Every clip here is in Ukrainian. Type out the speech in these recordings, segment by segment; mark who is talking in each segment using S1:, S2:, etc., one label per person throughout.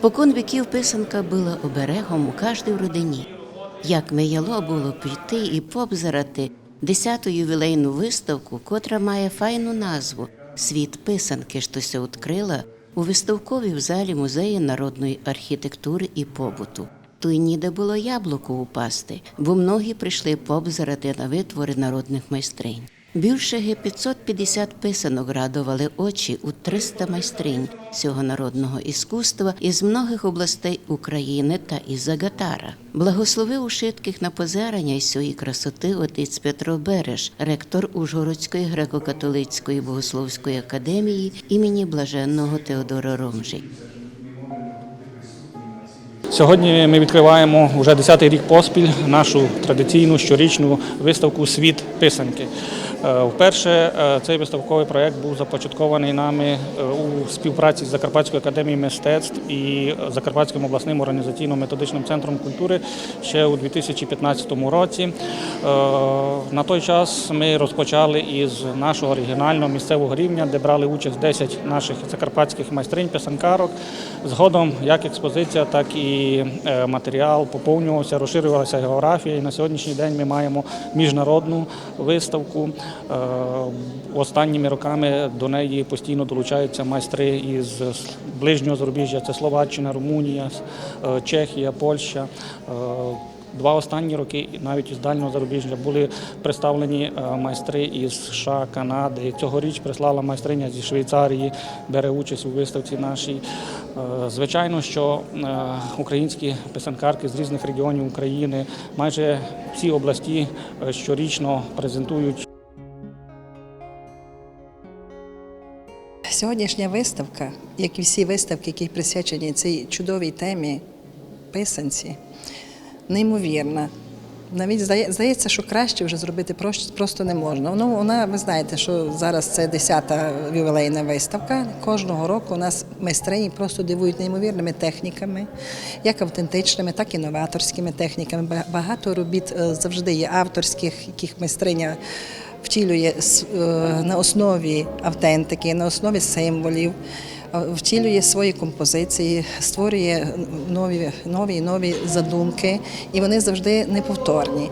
S1: Спокон віків писанка була оберегом у кожній родині. Як мияло було прийти і побзирати десяту ювілейну виставку, котра має файну назву Світ писанки, що се відкрила у виставковій в залі музею народної архітектури і побуту. То й ніде було яблуко упасти, бо многі прийшли побзирати на витвори народних майстринь. Більше ге 550 писанок радували очі у 300 майстринь цього народного іскусства із многих областей України та із Загатара. Благословив ушитких на позирання й сьої красоти отець Петро Береш, ректор Ужгородської греко-католицької богословської академії імені блаженного Теодора Ромжі.
S2: Сьогодні ми відкриваємо вже 10-й рік поспіль нашу традиційну щорічну виставку Світ писанки. Е, Вперше е, цей виставковий проєкт був започаткований нами е, у співпраці з Закарпатською академією мистецтв і Закарпатським обласним організаційно-методичним центром культури ще у 2015 році. На той час ми розпочали із нашого оригінального місцевого рівня, де брали участь 10 наших закарпатських майстринь, писанкарок. Згодом як експозиція, так і е, матеріал поповнювався, розширювалася географія. І на сьогоднішній день ми маємо міжнародну виставку. Е, Останніми роками до неї постійно долучаються майстри із ближнього зарубіжжя. Це Словаччина, Румунія, е, Чехія, Польща. Два останні роки навіть із дальнього зарубіжжя були представлені майстри із США, Канади. Цьогоріч прислала майстриня зі Швейцарії, бере участь у виставці нашій. Е, Звичайно, що е, українські писанкарки з різних регіонів України, майже всі області е, щорічно презентують
S3: Сьогоднішня виставка, як і всі виставки, які присвячені цій чудовій темі писанці, неймовірна. Навіть здає- здається, що краще вже зробити прос- просто не можна. Ну, вона, ви знаєте, що зараз це 10-та ювілейна виставка. Кожного року у нас майстрині просто дивують неймовірними техніками, як автентичними, так і новаторськими техніками. Багато робіт е, завжди є авторських, яких майстриня втілює е, на основі автентики, на основі символів, втілює свої композиції, створює нові, нові і нові задумки, і вони завжди неповторні.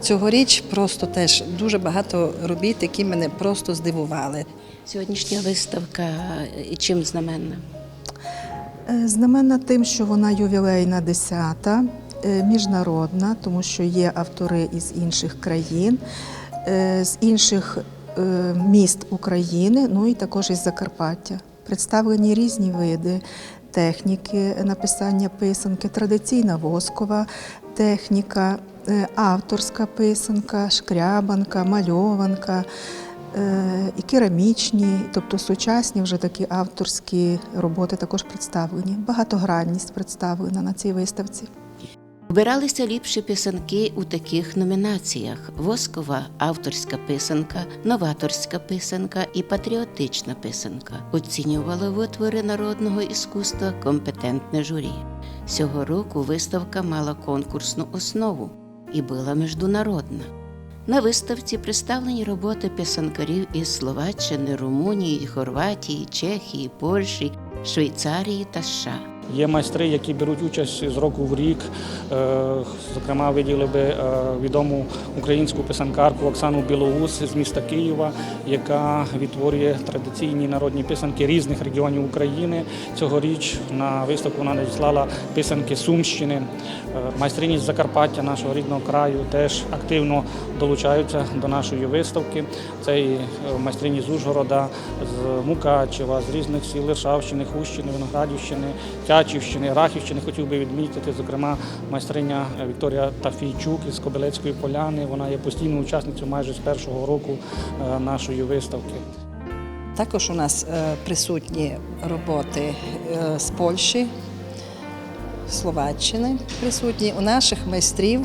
S3: Цьогоріч просто теж дуже багато робіт, які мене просто здивували.
S1: Сьогоднішня виставка і чим знаменна?
S4: Е, Знаменна тим, що вона ювілейна десята, е, міжнародна, тому що є автори із інших країн, е, з інших е, міст України, ну і також із Закарпаття. Представлені різні види техніки написання писанки, традиційна воскова техніка, е, авторська писанка, шкрябанка, мальованка. Е, і керамічні, тобто сучасні вже такі авторські роботи також представлені. Багатогранність представлена на цій виставці.
S1: Обиралися ліпші писанки у таких номінаціях: воскова авторська писанка, новаторська писанка і патріотична писанка. Оцінювало витвори народного іскусства компетентне журі. Цього року виставка мала конкурсну основу і була міжнародна. На виставці представлені роботи писанкарів із Словаччини, Румунії, Хорватії, Чехії, Польщі, Швейцарії та США.
S2: Є майстри, які беруть участь з року в рік. Е, Зокрема, виділи би е, відому українську писанкарку Оксану Білоус з міста Києва, яка відтворює традиційні народні писанки різних регіонів України. Цьогоріч на виставку вона надіслала писанки Сумщини. Е, Майстрині з Закарпаття, нашого рідного краю, теж активно долучаються до нашої виставки. Це і майстрині з Ужгорода, з Мукачева, з різних сіл Лишавщини, Хущини, Виноградівщини, Тячівщини, Рахівщини. Хотів би відмітити, зокрема, майстриня Вікторія Тафійчук із Кобилецької поляни. Вона є постійною учасницею майже з першого року е, нашої виставки.
S3: Також у нас е, присутні роботи е, з Польщі, Словаччини присутні. У наших майстрів,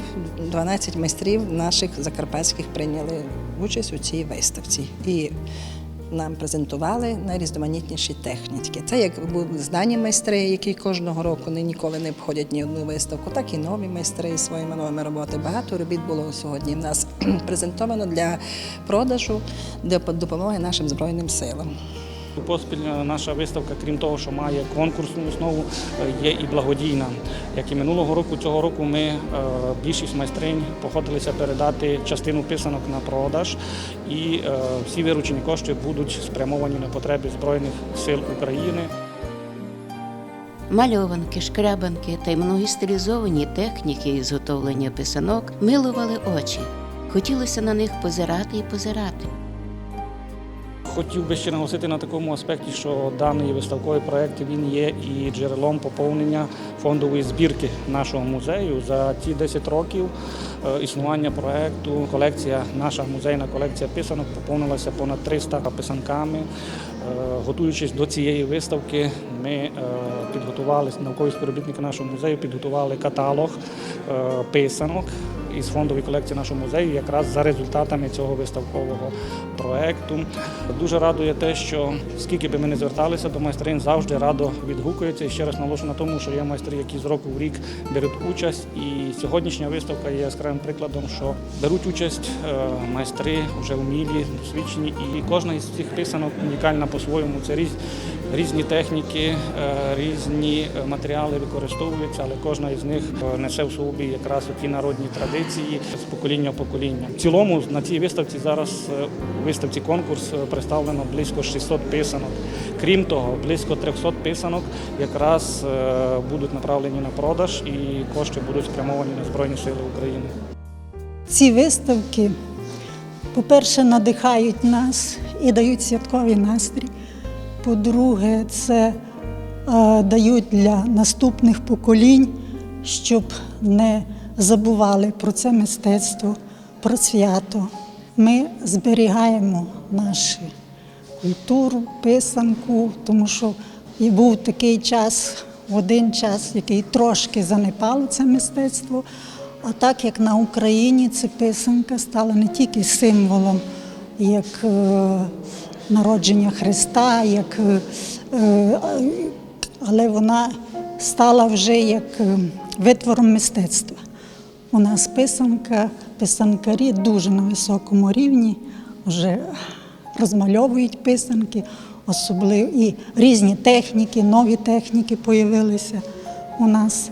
S3: 12 майстрів наших закарпатських прийняли участь у цій виставці. І нам презентували найрізноманітніші техніки. Це як були знані майстри, які кожного року не ніколи не обходять ні одну виставку, так і нові майстри своїми новими роботами. Багато робіт було сьогодні в нас презентовано для продажу, для допомоги нашим Збройним силам.
S2: Поспіль е, наша виставка, крім того, що має конкурсну основу, е, є і благодійна. Як і минулого року, цього року ми е, більшість майстринь походилися передати частину писанок на продаж, і всі виручені кошти будуть спрямовані на потреби Збройних сил України.
S1: Мальованки, шкрябанки та й многі стилізовані техніки зготовлення писанок милували очі. Хотілося на них позирати і позирати.
S2: Хотів би ще наголосити на такому аспекті, що даний виставковий проєкт він є і джерелом поповнення фондової збірки нашого музею. За ті 10 років е, існування проєкту колекція, наша музейна колекція писанок поповнилася понад 300 писанками. Е, Готуючись до цієї виставки, ми е, підготували наукові співробітники нашого музею, підготували каталог писанок із фондової колекції нашого музею, якраз за результатами цього виставкового проекту. Дуже радує те, що скільки би ми не зверталися до майстрин, завжди радо відгукуються. І ще раз наголошую на тому, що є майстри, які з року в рік беруть участь. І сьогоднішня виставка є яскравим прикладом, що беруть участь е, майстри вже вмілі, досвідчені, і кожна із цих писанок унікальна по-своєму. Це різ, різні техніки, е, різні матеріали використовуються, але кожна із них е, несе в собі якраз ті народні традиції з покоління в покоління. В цілому на цій виставці зараз е, у виставці конкурс представлено близько 600 писанок. Крім того, близько 300 писанок якраз будуть направлені на продаж і кошти будуть спрямовані на Збройні Сили України.
S5: Ці виставки, по-перше, надихають нас і дають святковий настрій. По-друге, це е, дають для наступних поколінь, щоб не забували про це мистецтво, про свято. Ми зберігаємо нашу культуру, писанку, тому що і був такий час, один час, який трошки занепало це мистецтво. А так як на Україні ця писанка стала не тільки символом як е, народження Христа, як, е, е, але вона стала вже як е, витвором мистецтва. У нас писанка, писанкарі дуже на високому рівні, вже розмальовують писанки, особливо і різні техніки, нові техніки з'явилися у нас.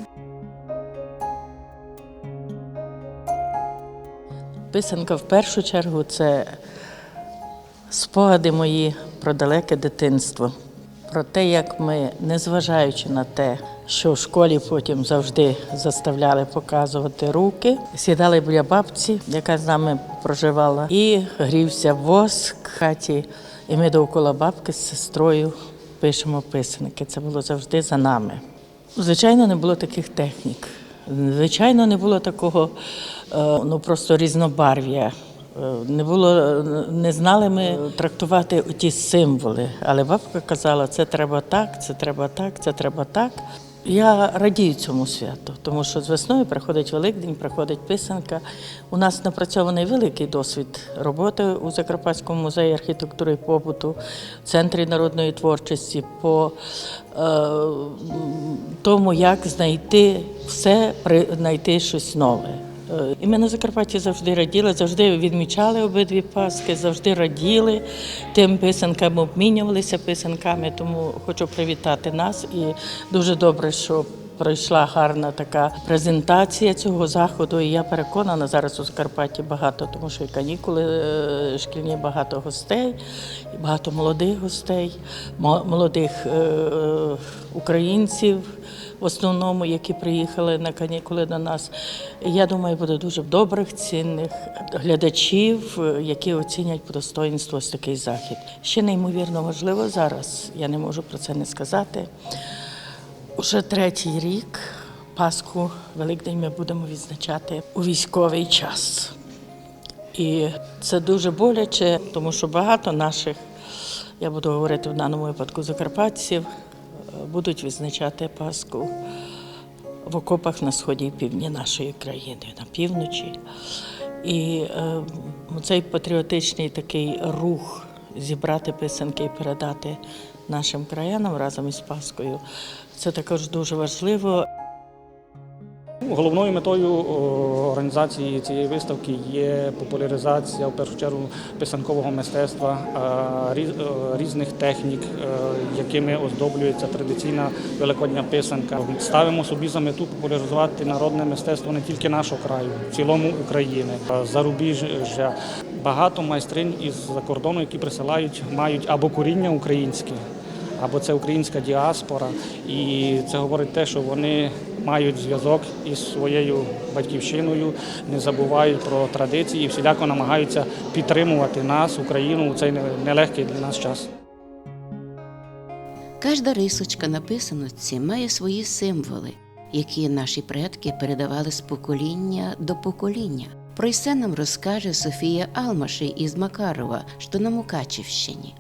S6: Писанка в першу чергу це спогади мої про далеке дитинство, про те, як ми, незважаючи на те, що в школі потім завжди заставляли показувати руки, сідали біля бабці, яка з нами проживала, і грівся воск в хаті. І ми довкола бабки з сестрою пишемо писанки. Це було завжди за нами. Звичайно, не було таких технік. Звичайно, не було такого е, ну просто різнобарв'я. Е, Не було, не знали ми трактувати ті символи. Але бабка казала, це треба так, це треба так, це треба так. Я радію цьому святу, тому що з весною приходить Великдень, приходить писанка. У нас напрацьований великий досвід роботи у Закарпатському музеї архітектури і побуту, в центрі народної творчості по е, тому, як знайти все, знайти щось нове. Е, І ми на Закарпатті завжди раділи, завжди відмічали обидві Пасхи, завжди раділи тим писанкам, обмінювалися писанками. Тому хочу привітати нас і дуже добре, що пройшла гарна така презентація цього заходу. І я переконана, зараз у Закарпатті багато, тому що і канікули е, шкільні багато гостей, і багато молодих гостей, молодих е, українців в основному, які приїхали на канікули до нас. Я думаю, буде дуже добрих, цінних глядачів, е, які оцінять по достоїнству ось такий захід. Ще неймовірно важливо зараз, я не можу про це не сказати. Уже третій рік Пасху, Великдень ми будемо відзначати у військовий час. І це дуже боляче, тому що багато наших, я буду говорити в даному випадку закарпатців, будуть відзначати Пасху в окопах на сході і півдні нашої країни, на півночі. І е, цей патріотичний такий рух зібрати писанки і передати нашим краянам разом із Паскою, це також дуже важливо.
S2: Головною метою організації цієї виставки є популяризація в першу чергу писанкового мистецтва, різ- е, різних технік, е, якими оздоблюється традиційна великодня писанка. Ставимо собі за мету популяризувати народне мистецтво не тільки нашого краю, в цілому України, зарубіжжя. Багато майстринь із-за кордону, які присилають, мають або коріння українське, або це українська діаспора, і це говорить те, що вони мають зв'язок із своєю батьківщиною, не забувають про традиції всіляко намагаються підтримувати нас, Україну, у цей нелегкий для нас час.
S1: Кожна рисочка на писаночці має свої символи, які наші предки передавали з покоління до покоління. Про це нам розкаже Софія Алмаші із Макарова, що на Мукачівщині.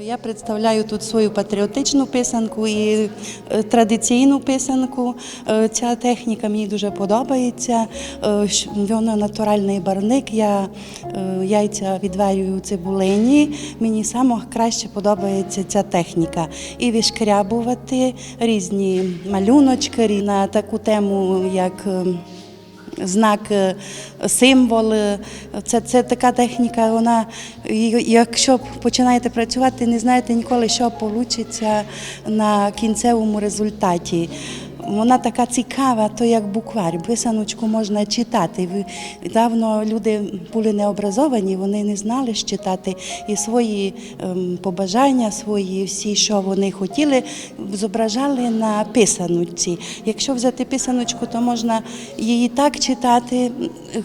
S7: Я представляю тут свою патріотичну писанку і е, традиційну писанку. Е, Ця техніка мені дуже подобається. Е, Вона натуральний барник. Я яйця відварюю у цибулині. Мені саме краще подобається ця техніка. І вишкрябувати різні малюночки на таку тему, як. Знак, е, символ. е, Це, це така техніка, вона, якщо починаєте працювати, не знаєте ніколи, що вийде на кінцевому результаті. Вона така цікава, то як буквар. Писаночку можна читати. Давно люди були необразовані, вони не знали ж читати і свої ем, побажання, свої всі, що вони хотіли, зображали на писаночці. Якщо взяти писаночку, то можна її так читати,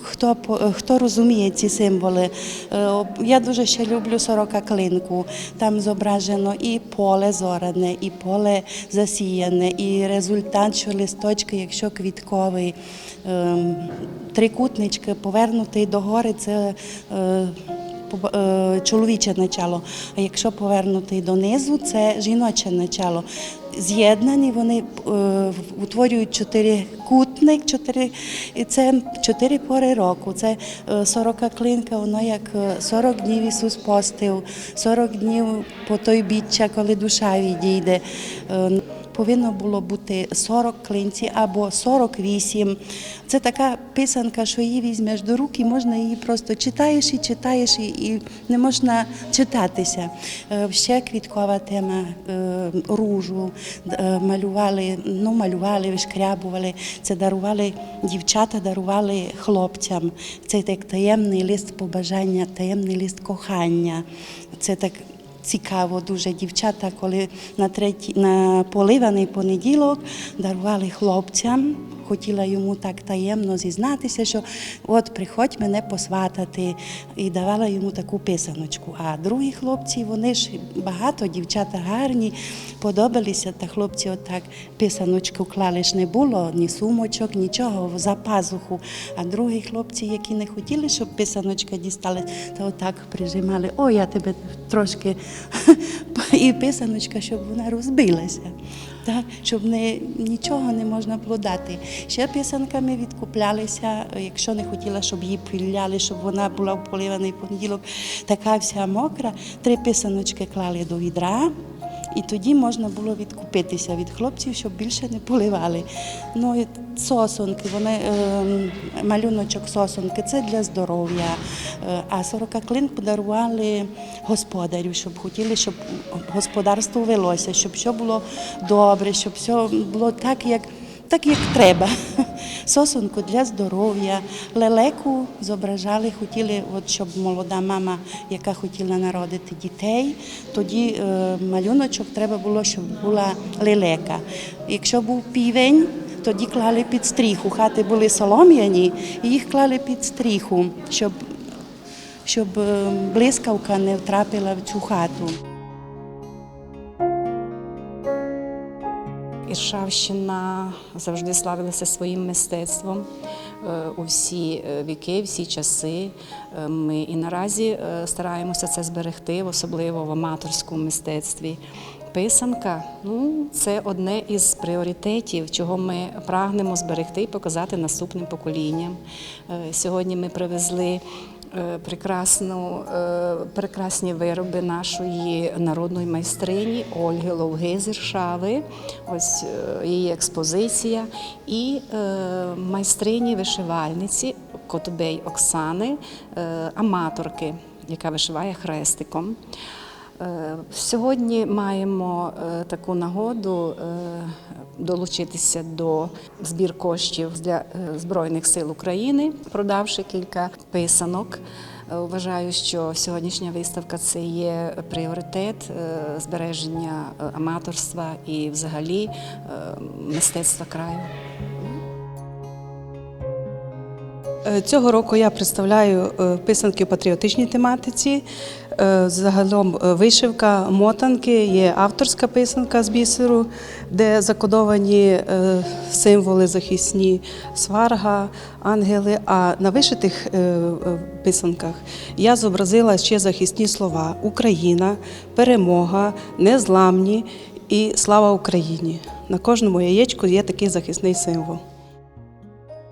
S7: хто, хто розуміє ці символи. Е, Я дуже ще люблю сорока клинку. Там зображено і поле зоране, і поле засіяне, і результат, що листочки, якщо квітковий, ем, трикутнички повернутий догори, це. е, е, чоловіче начало. А якщо повернутий донизу, це жіноче начало. З'єднані вони е, утворюють чотирикутник, чотири, і це чотири пори року. Це сорока клинка, воно як е, 40 днів Ісус постив, 40 днів по той біччя, коли душа відійде. Повинно було бути 40 клинці або 48. Це така писанка, що її візьмеш до рук і можна її просто читаєш і читаєш, і, не можна читатися. Е, Ще квіткова тема е, ружу е, малювали, ну малювали, вишкрябували. Це дарували дівчата, дарували хлопцям. Це як таємний лист побажання, таємний лист кохання. Це так цікаво дуже дівчата, коли на третій на поливаний понеділок дарували хлопцям. Хотіла йому так таємно зізнатися, що от приходь мене посватати, і давала йому таку писаночку. А другі хлопці, вони ж багато, дівчата гарні, подобалися, та хлопці отак писаночку клали ж не було, ні сумочок, нічого за пазуху. А другі хлопці, які не хотіли, щоб писаночка дістали, то отак прижимали, о, я тебе трошки і писаночка, щоб вона розбилася. Так, щоб не, нічого не можна було дати. Ще писанками відкуплялися, якщо не хотіла, щоб її пиляли, щоб вона була в понеділок, така вся мокра, три писаночки клали до відра. І тоді можна було відкупитися від хлопців, щоб більше не поливали. Ну і сосонки, вони ем, малюночок сосонки це для здоров'я. Е, А сорокаклин подарували господарю, щоб хотіли, щоб господарство велося, щоб все було добре, щоб все було так, як. Так як треба. Сосунку для здоров'я, лелеку зображали, хотіли, от щоб молода мама, яка хотіла народити дітей, тоді е, малюночок треба було, щоб була лелека. Якщо був півень, тоді клали під стріху. Хати були солом'яні, і їх клали під стріху, щоб, щоб е, блискавка не втрапила в цю хату.
S8: Іршавщина завжди славилася своїм мистецтвом е, у всі е, віки, всі часи. Е, Ми і наразі стараємося це зберегти, особливо в аматорському мистецтві. Писанка ну, це одне із пріоритетів, чого ми прагнемо зберегти і показати наступним поколінням. Сьогодні ми привезли прекрасну, е, прекрасні вироби нашої народної майстрині Ольги Ловги з. Ось е, її експозиція. І е, майстрині вишивальниці Котубей Оксани, е, аматорки, яка вишиває хрестиком. Е, Сьогодні маємо е, таку нагоду е, долучитися до збір коштів для Збройних сил України, продавши кілька писанок. Вважаю, що сьогоднішня виставка це є пріоритет збереження аматорства і взагалі мистецтва краю.
S9: Е, Цього року я представляю е, писанки у патріотичній тематиці. Е, Загалом вишивка, мотанки, є авторська писанка з бісеру, де закодовані символи захисні, сварга, ангели. А на вишитих писанках я зобразила ще захисні слова Україна, перемога, незламні і слава Україні. На кожному яєчку є такий захисний символ.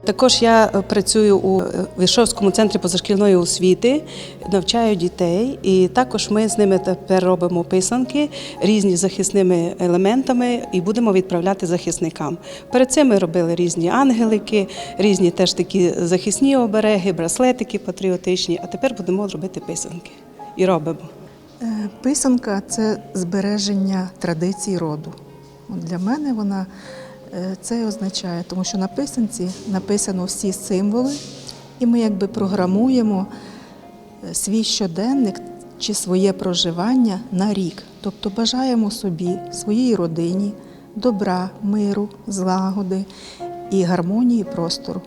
S9: Також я е, працюю у е, Вишовському центрі позашкільної освіти, навчаю дітей, і також ми з ними тепер робимо писанки різні захисними елементами і будемо відправляти захисникам. Перед цим ми робили різні ангелики, різні теж такі захисні обереги, браслетики патріотичні. А тепер будемо робити писанки і робимо.
S4: Е, Писанка це збереження традицій роду. Для мене вона це означає, тому що на писанці написано всі символи, і ми якби програмуємо е, свій щоденник чи своє проживання на рік. Тобто бажаємо собі, своїй родині добра, миру, злагоди і гармонії простору.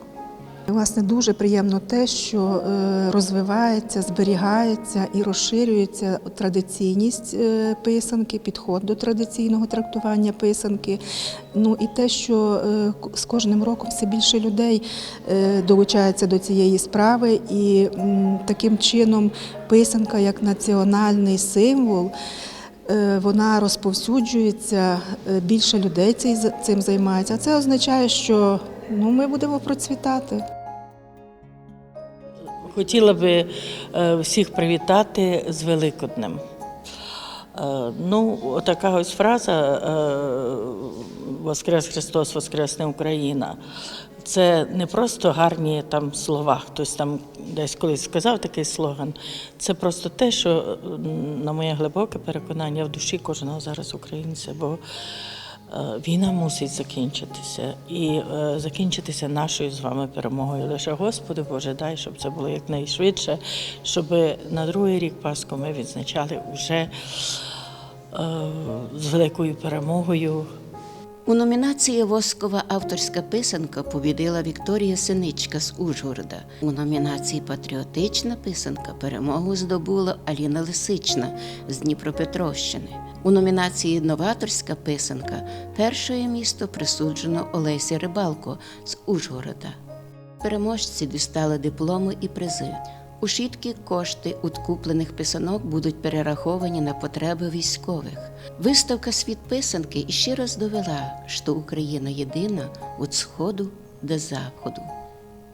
S4: Власне, дуже приємно те, що е, розвивається, зберігається і розширюється традиційність е, писанки, підход до традиційного трактування писанки. Ну і те, що е, з кожним роком все більше людей долучається до цієї справи, і таким чином писанка як національний символ. Вона розповсюджується, більше людей цим займається. Це означає, що ну, ми будемо процвітати.
S6: Хотіла би е, всіх привітати з Великоднем. Е, Ну, така ось фраза е, Воскрес Христос, Воскресне Україна. Це не просто гарні там слова, хтось там десь колись сказав такий слоган. Це просто те, що, на моє глибоке переконання, в душі кожного зараз українця. Бо Війна мусить закінчитися і е, закінчитися нашою з вами перемогою. Лише Господи Боже, дай, щоб це було якнайшвидше, щоб на другий рік Пасху ми відзначали вже е, з великою перемогою.
S1: У номінації Воскова авторська писанка побідила Вікторія Синичка з Ужгорода. У номінації Патріотична писанка перемогу здобула Аліна Лисична з Дніпропетровщини. У номінації Новаторська писанка перше місто присуджено Олесі Рибалко з Ужгорода. Переможці дістали дипломи і призи. У шітки кошти від писанок будуть перераховані на потреби військових. Виставка Світ писанки іще раз довела, що Україна єдина від сходу до заходу.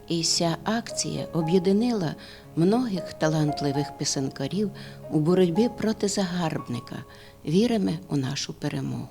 S1: І ця акція об'єднала многих талантливих писанкарів у боротьбі проти загарбника. Віримо у нашу перемогу.